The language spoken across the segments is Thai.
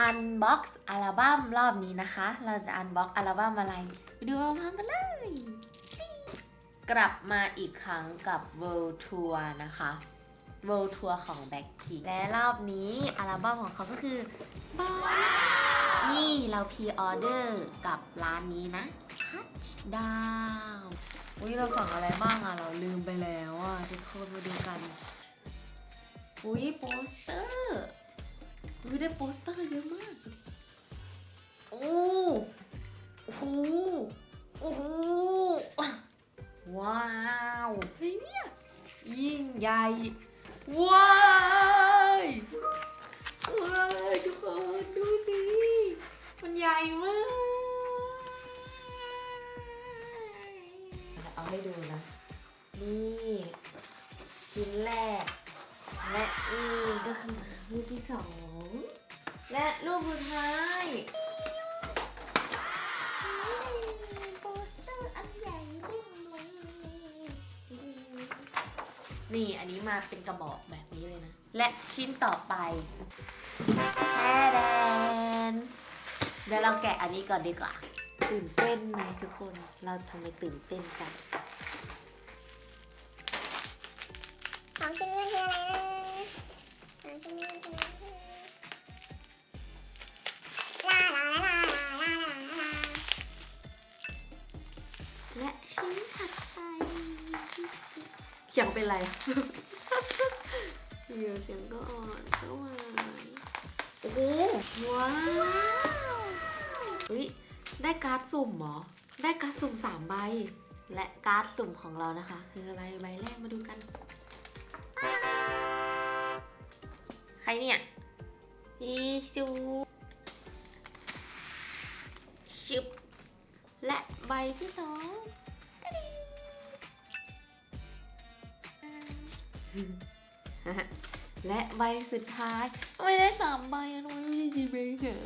อันบ็อกซ์อัลบั้มรอบนี้นะคะ เราจะอันบ็อกอัลบั้มอะไรไปดูพร้อมๆกันเลยชิงกลับมาอีกครั้งกับ World Tour นะคะ World Tour ของ Blackpink และรอบนี้อัลบั้มของเขาก็คือ Boy ที่เราพ r ออเดอร์กับร้านนี้นะ Touchdown อุ้ยเราสั่งอะไรบ้างอะเราลืมไปแล้วอะทุกคนมาดูกัน อุ้ยโปสเตอร์ อุ้ยได้โปสเตอร์เยอะมากโอ้โอ้โหโอ้โห ว้าวเฮ้ยเนี่ยยิ่งใหญ่ ว้ายว้ายทุกคนดูสิมันใหญ่มาก เอาให้ดูนะ นี่ชิ้นแรก และนี่ก็คือรูปที่สอง นี่อันนี้มาเป็นกระบอกแบบนี้เลยนะ และชิ้นต่อไปแทแดนเดี๋ยวเราแกะอันนี้ก่อนดีกว่า ตื่นเต้นไหมทุกคน เราทำไมตื่นเต้นกัน ของชิ้นนี้มันคืออะไรนะของชิ้นนี้มันคืออะไร เสียงเป็นไรเดี๋ยวเสียงก็อ่อนก็หวานโอ้โหว้าวเฮ้ยได้การ์ดสุ่มเหรอ ได้การ์ดสุ่มสามใบ และการ์ดสุ่มของเรานะคะ คืออะไรใบแรกมาดูกัน ใครเนี่ยพี่ซูชิบและใบที่สอง และใบสุดท้าย ไม่ได้สามใบอะทำไมไม่ได้สี่ใบค่ะ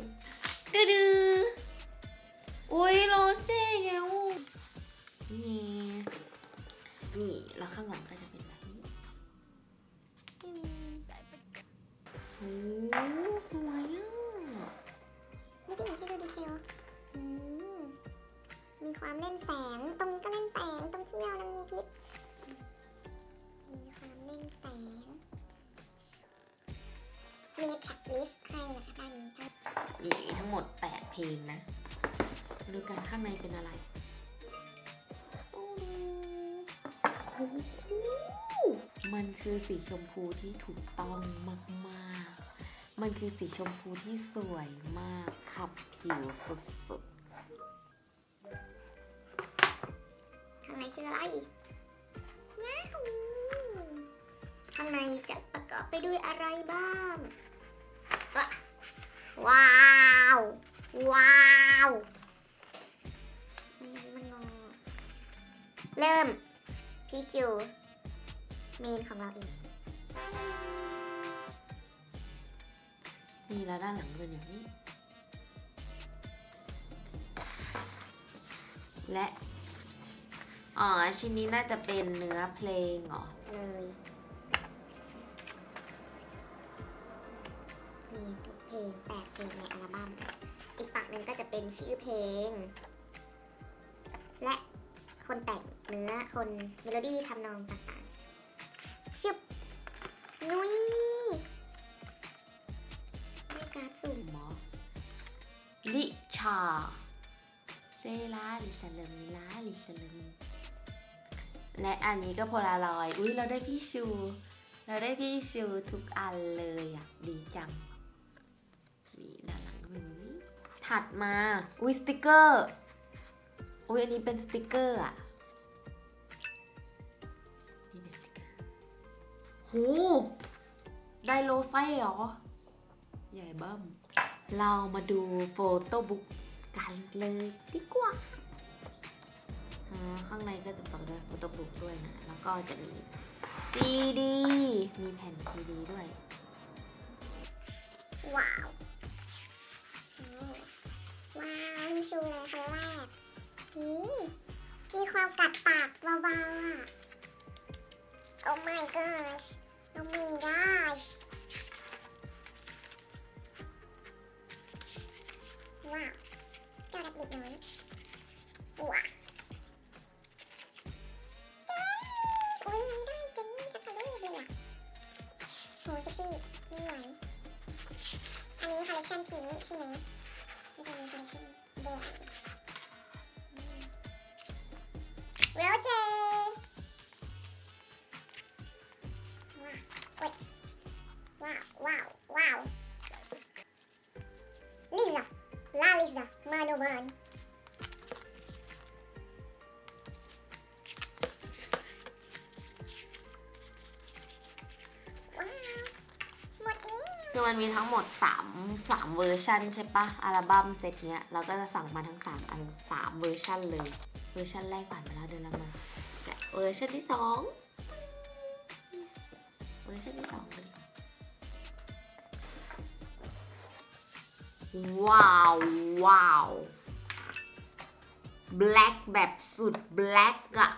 ดื้อดื้ออุ้ยโรเซ่แกวนี่นี่แล้วข้างหลังก็จะ แท็กลิสต์ให้นะคะด้านนี้ครับมีทั้งหมด 8 เพลงนะ ดูกันข้างในเป็นอะไรมันคือสีชมพูที่ถูกต้องมากๆ มันคือสีชมพูที่สวยมากขับผิวสุดๆข้างในคืออะไรข้างในจะประกอบไปด้วยอะไรบ้าง วะว้าว ว้าวอันนี้มันงอเริ่มพี่จูเมนของเราเองๆนี่แล้วด้านหลังเป็นอย่างนี้ และ อ๋อ ชิ้นนี้น่าจะเป็นเนื้อเพลงเหรอเลย มีทุกเพลงแปดเพลงในอัลบั้ม อีกฝั่งหนึ่งก็จะเป็นชื่อเพลง และคนแต่งเนื้อคนเมโลดี้ทำนองต่างๆชึบนุ้ยได้การดสุ่มหมอลิชาเซลาลิสเลมลาลิสเลมและอันนี้ก็โพลารอย อุ้ยเราได้พี่ชู เราได้พี่ชูทุกอันเลยอะ ดีจัง ถัดมาอุ้ยสติกเกอร์อุ้ยอันนี้เป็นสติกเกอร์อะนี่เป็นสติกเกอร์โหไดโลไส้เหรอ ใหญ่เบิ้มเรามาดูโฟโต้บุ๊กกันเลยดีกว่าข้างในก็จะประกอบด้วยโฟโต้บุ๊กด้วยนะ แล้วก็จะมีซีดี มีแผ่นซีดีด้วย ว้าว ว้าวมีชูเลยครั้งแรกนี่มีความกัดปากเบาๆอะ Oh my gosh Oh my gosh ว้าวเจ้าดับบิดน้อย คือมันมีทั้งหมด 3 3เวอร์ชันใช่ปะอัลบั้มเซตเนี้ยเราก็จะสั่งมาทั้ง 3 อัน 3 เวอร์ชันเลย เวอร์ชันแรกผ่านไปแล้วเดินเรามาแกะเวอร์ชันที่ 2 เวอร์ชันที่2กันว้าวว้าวแบล็กแบบสุดแบล็กอะ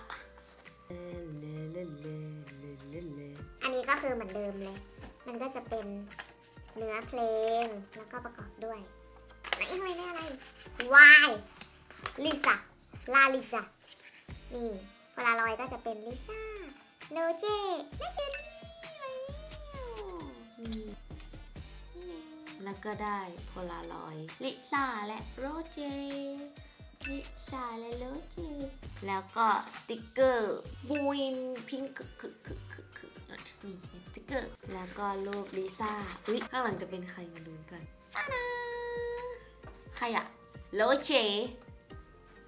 อันนี้ก็คือเหมือนเดิมเลย มันก็จะเป็น เนื้อเพลง แล้วก็ประกอบด้วยไหนทำไมได้อะไรวายลิซ่าลาลิซ่านี่พลารอยก็จะเป็นลิซ่าโลเจแม่เจนนี่แล้วก็ได้โพลารอยลิซ่าและโรเจลิซ่าและโรเจแล้วก็สติกเกอร์บูนพิงค์คือคือคือคือนี่ เป็นสติกเกอร์ แล้วก็รูปลิซ่าอุ้ยข้างหลังจะเป็นใครมาดูกันตาดาใครอะโรเจ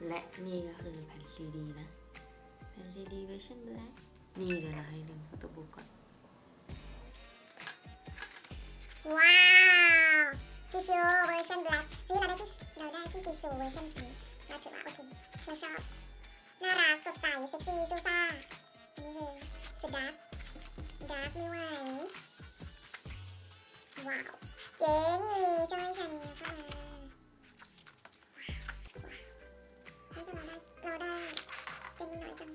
และนี่ก็คือแผ่นซีดีนะ แผ่นซีดีเวอร์ชันแบล็กนี่เดี๋ยวเราให้ดูโฟโต้บุ๊กก่อน ว้าวทิชชูเวอร์ชันแบล็คเฮ้ยเราได้ที่เราได้ที่ทิชชูเวอร์ชันพิงค์เราถือว่าโอเคเราชอบ น่ารักสดใสเซ็กซี่ซูซ่า อันนี้คือสุดดาร์ก ดาร์กไม่ไหวว้าวเจนี่จะให้ฉันเข้ามาว้าวว้าวเราได้เราได้เป็นนิดหน่อยจัง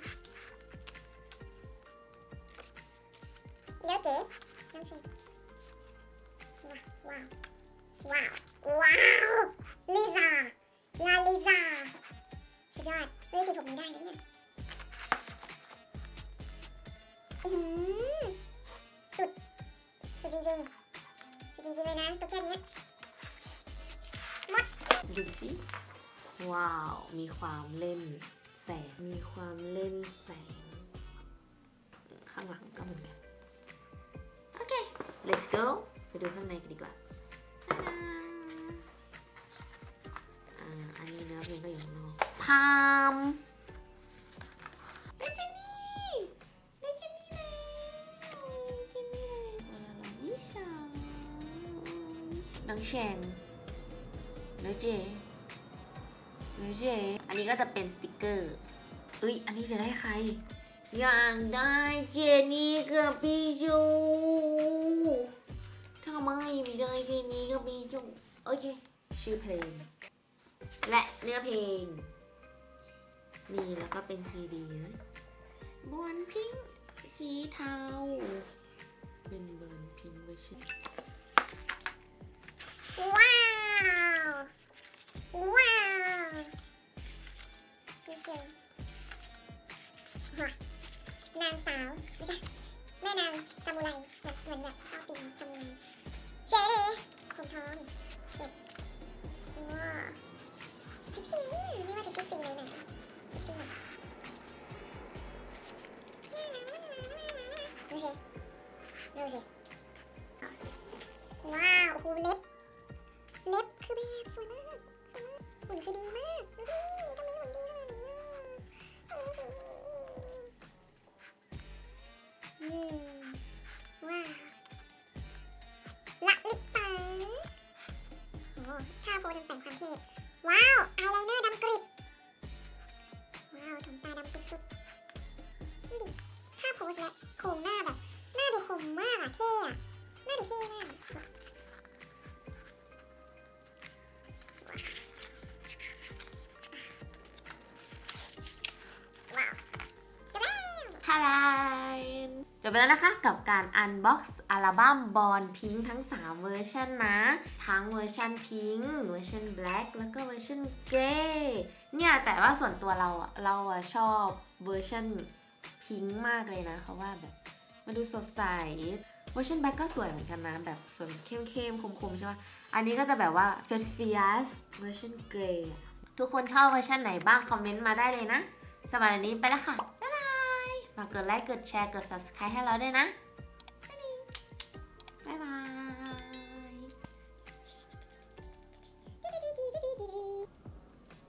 แล้วเจ๊ ว้าว มีความเล่นแสง มีความเล่นแสง ข้างหลังก็เหมือนกัน โอเค let's go ไปดูข้างในกันดีกว่าอ่าอันนี้เนื้อเพลงก็อยู่ข้างนอกพามได้เจนนี่ได้เจนนี่แล้วเจนนี่แล้วอะไรนิชาน้องแชงแล้วเจ แล้วเจอันนี้ก็จะเป็นสติกเกอร์เอ้ย อันนี้จะได้ใคร อยากได้เจนี่กับพี่จูทำไมไม่ได้เจนี่กับพี่จูโอเค ชื่อเพลง และเนื้อเพลง นี่แล้วก็เป็นซีดีนะบอลพิงสีเทา เป็นเบิร์นพิงเวอร์ชันว้าว ว้าว ดูสิฮะนางสาวไม่ใช่แม่นางซามูไร สและโครงหน้าแบบหน้าดูคมมากอะเท่อะหน้าดูเท่มากว้าวจะได้ทาดานจบไปแล้วนะคะกับการ unbox อัลบั้มบอลพิงค์ทั้ง 3 เวอร์ชันนะ ทั้งเวอร์ชันพิงค์เวอร์ชันแบล็กแล้วก็เวอร์ชันเกรย์เนี่ย แต่ว่าส่วนตัวเราอะเราอะชอบเวอร์ชัน พิงค์มากเลยนะเพราะว่าแบบมันดูสดใสเวอร์ชันแบ็กก็สวยเหมือนกันนะ แบบส่วยเข้มๆคมๆใช่ไหมอันนี้ก็จะแบบว่าเฟสเฟียสเวอร์ชันเกรย์ทุกคนชอบเวอร์ชันไหนบ้าง คอมเมนต์มาได้เลยนะสำหรับวันนี้ไปแล้วค่ะ บ๊ายบายฝากกดไลค์กดแชร์กด subscribe ให้เราด้วยนะบ๊ายบาย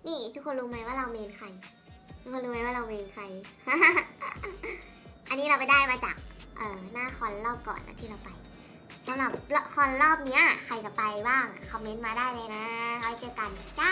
นี่ทุกคนรู้ไหมว่าเราเมนใคร ทุกคนรู้ไหมว่าเราเมนใคร อันนี้เราไปได้มาจากเอ่อหน้าคอนรอบก่อนนะที่เราไปสำหรับคอนรอบเนี้ย ใครจะไปบ้างคอมเมนต์มาได้เลยนะไว้เจอกันจ้า